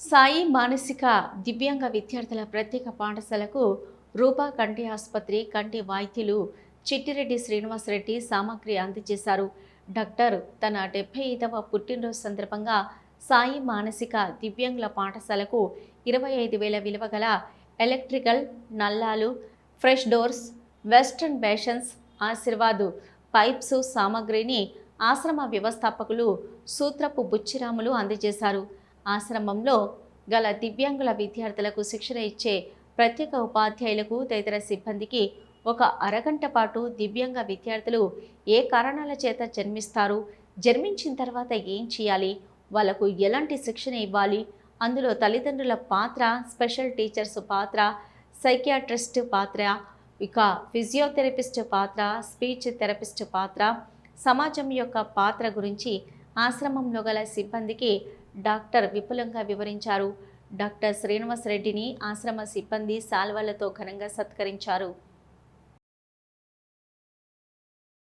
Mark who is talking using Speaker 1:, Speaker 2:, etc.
Speaker 1: సాయి మానసిక దివ్యాంగ విద్యార్థుల ప్రత్యేక పాఠశాలకు రూపా కంటి ఆసుపత్రి కంటి వైద్యులు చిట్టిరెడ్డి శ్రీనివాసరెడ్డి సామాగ్రి అందజేశారు. డాక్టర్ తన డెబ్బై ఐదవ పుట్టినరోజు సందర్భంగా సాయి మానసిక దివ్యాంగుల పాఠశాలకు ఇరవై ఐదు వేల విలువ గల electrical నల్లాలు fresh doors western basins Ashirvad pipes సామాగ్రిని ఆశ్రమ వ్యవస్థాపకులు సూత్రపు బుచ్చిరాములు అందజేశారు. ఆశ్రమంలో గల దివ్యాంగుల విద్యార్థులకు శిక్షణ ఇచ్చే ప్రత్యేక ఉపాధ్యాయులకు తదితర సిబ్బందికి ఒక అరగంట పాటు దివ్యాంగ విద్యార్థులు ఏ కారణాల చేత జన్మిస్తారు జన్మించిన తర్వాత ఏం చేయాలి వాళ్ళకు ఎలాంటి శిక్షణ ఇవ్వాలి అందులో తల్లిదండ్రుల పాత్ర స్పెషల్ టీచర్స్ పాత్ర సైకియాట్రిస్ట్ పాత్ర ఇక ఫిజియోథెరపిస్ట్ పాత్ర స్పీచ్ థెరపిస్ట్ పాత్ర సమాజం యొక్క పాత్ర గురించి ఆశ్రమంలో గల సిబ్బందికి డాక్టర్ విపులంగా వివరించారు. డాక్టర్ శ్రీనివాసరెడ్డిని ఆశ్రమ సిబ్బంది శాల్వాలతో ఘనంగా సత్కరించారు.